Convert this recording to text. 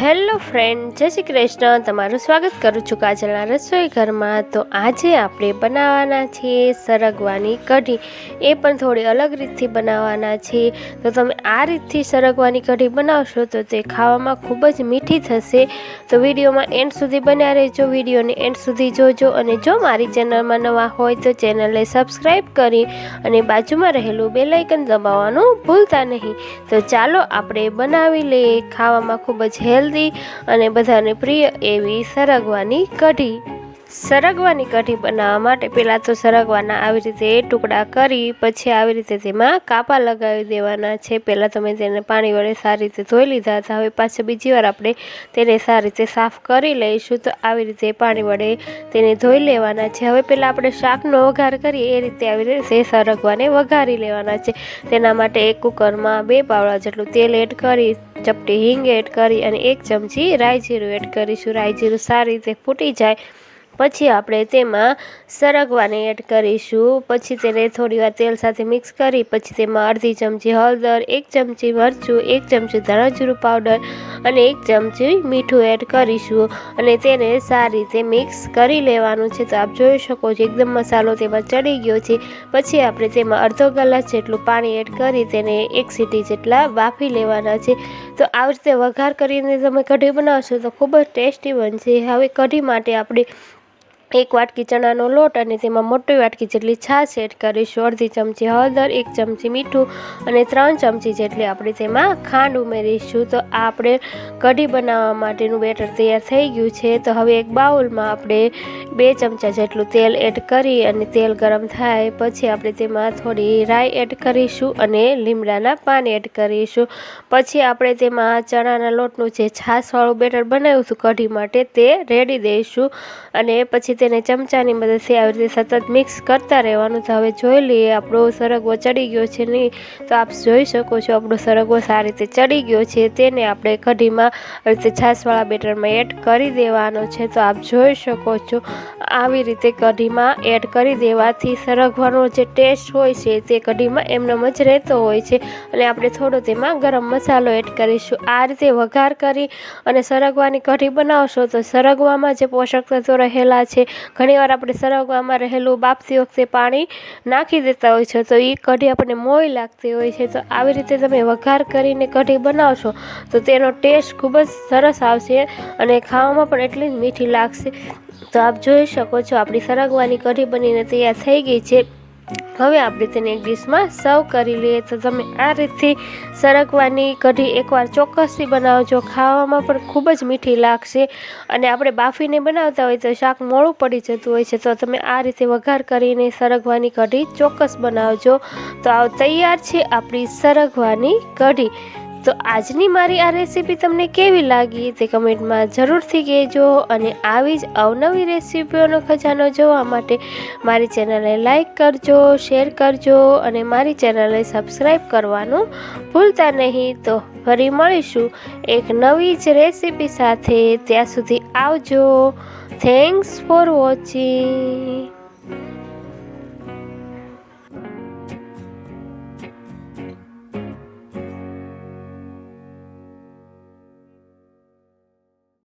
Hello friend, જય શ્રી કૃષ્ણ. તમારું સ્વાગત કરું છું કાજલના રસોઈ ઘરમાં. તો આજે આપણે બનાવવાના છીએ સરગવાની કઢી. એ પણ થોડી અલગ રીતથી બનાવવાના છે. તો તમે આ રીતથી સરગવાની કઢી બનાવશો તો તે ખાવામાં ખૂબ જ મીઠી થશે. તો વિડીયોમાં એન્ડ સુધી બન્યા રહેજો. વિડીયોને એન્ડ સુધી જોજો અને જો મારી ચેનલમાં નવા હોય તો ચેનલને સબસ્ક્રાઈબ કરી અને બાજુમાં રહેલું બેલાઇકન દબાવવાનું ભૂલતા નહીં. તો ચાલો આપણે બનાવી લઈએ. ખાવામાં ખૂબ જ હેલ્ધી અને બધાને પ્રિય એવી સરગવાની કઢી. સરગવાની કઢી બનાવવા માટે પહેલાં તો સરગવાના આવી રીતે ટુકડા કરી, પછી આવી રીતે તેમાં કાપા લગાવી દેવાના છે. પહેલાં તમે તેને પાણી વડે સારી રીતે ધોઈ લીધા હતા. હવે પાછા બીજી વાર આપણે તેને સારી રીતે સાફ કરી લઈશું તો આવી રીતે પાણી વડે તેને ધોઈ લેવાના છે. હવે પહેલાં આપણે શાકનો વઘાર કરીએ. એ રીતે આવી રીતે સરગવાને વઘારી લેવાના છે. તેના માટે એક કુકરમાં બે પાવડા જેટલું તેલ એડ કરી ચપટી હિંગ એડ કરી અને એક ચમચી રાઈ જીરું એડ કરીશું. રાઈ જીરું સારી રીતે ફૂટી જાય પછી આપણે તેમાં સરગવાને એડ કરીશું. પછી તેને થોડીવાર તેલ સાથે મિક્સ કરી, પછી તેમાં અડધી ચમચી હળદર, એક ચમચી મરચું, એક ચમચી ધાણાજીરું પાવડર અને એક ચમચી મીઠું એડ કરીશું. અને તેને સારી રીતે મિક્સ કરી લેવાનું છે. તો આપ જોઈ શકો છો, એકદમ મસાલો તેમાં ચડી ગયો છે. પછી આપણે તેમાં અડધો કલાક જેટલું પાણી એડ કરી તેને એક સીટી જેટલા બાફી લેવાના છે. તો આવી રીતે વઘાર કરીને તમે કઢી બનાવશો તો ખૂબ જ ટેસ્ટી બનશે. હવે કઢી માટે આપણે એક વાટકી ચણાનો લોટ અને તેમાં મોટી વાટકી જેટલી છાશ એડ કરીશું. અડધી ચમચી હળદર, એક ચમચી મીઠું અને ત્રણ ચમચી જેટલી આપણે તેમાં ખાંડ ઉમેરીશું. તો આ આપણે કઢી બનાવવા માટેનું બેટર તૈયાર થઈ ગયું છે. તો હવે એક બાઉલમાં આપણે બે ચમચા જેટલું તેલ એડ કરી અને તેલ ગરમ થાય પછી આપણે તેમાં થોડી રાઈ એડ કરીશું અને લીમડાના પાન એડ કરીશું. પછી આપણે તેમાં ચણાના લોટનું જે છાશવાળું બેટર બનાવ્યું હતું કઢી માટે તે રેડી દઈશું અને પછી તેને ચમચાની મદદથી આવી રીતે સતત મિક્સ કરતા રહેવાનું તો હવે જોઈ લઈએ, આપણો સરગવો ચડી ગયો છે નહીં તો આપ જોઈ શકો છો આપણો સરગવો સારી રીતે ચડી ગયો છે. તેને આપણે કઢીમાં આવી રીતે છાશવાળા બેટરમાં એડ કરી દેવાનો છે. તો આપ જોઈ શકો છો આવી રીતે કઢીમાં એડ કરી દેવાથી સરગવાનો જે ટેસ્ટ હોય છે તે કઢીમાં એમનેમ જ રહેતો હોય છે. અને આપણે થોડો તેમાં ગરમ મસાલો એડ કરીશું. આ રીતે વઘાર કરી અને સરગવાની કઢી બનાવશો તો સરગવામાં જે પોષક તત્વો રહેલા છે, ઘણીવાર આપણે સરગવામાં રહેલું બાપતી વખતે પાણી નાખી દેતા હોય છે તો એ કઢી આપણને મોય લાગતી હોય છે. તો આવી રીતે તમે વઘાર કરીને કઢી બનાવશો તો તેનો ટેસ્ટ ખૂબ જ સરસ આવશે અને ખાવામાં પણ એટલી જ મીઠી લાગશે. તો આપ જોઈ શકો છો, આપણી સરગવાની કઢી બનીને તૈયાર થઈ ગઈ છે. હવે આપણે તેને એક ડીશમાં સર્વ કરી લઈએ. તો તમે આ રીતથી સરગવાની કઢી એકવાર ચોક્કસથી બનાવજો. ખાવામાં પણ ખૂબ જ મીઠી લાગશે. અને આપણે બાફીને બનાવતા હોય તો શાક મોડું પડી જતું હોય છે. તો તમે આ રીતે વઘાર કરીને સરગવાની કઢી ચોક્કસ બનાવજો. તો આ તૈયાર છે આપણી સરગવાની કઢી. તો આજની મારી આ રેસીપી તમને કેવી લાગી તે કમેન્ટમાં જરૂરથી કહેજો અને આવી જ અવનવી રેસીપીઓનો ખજાનો જોવા માટે મારી ચેનલને લાઈક કરજો શેર કરજો અને મારી ચેનલને સબસ્ક્રાઈબ કરવાનું ભૂલતા નહીં. તો ફરી મળીશું એક નવી જ રેસીપી સાથે. ત્યાં સુધી આવજો. Thanks for watching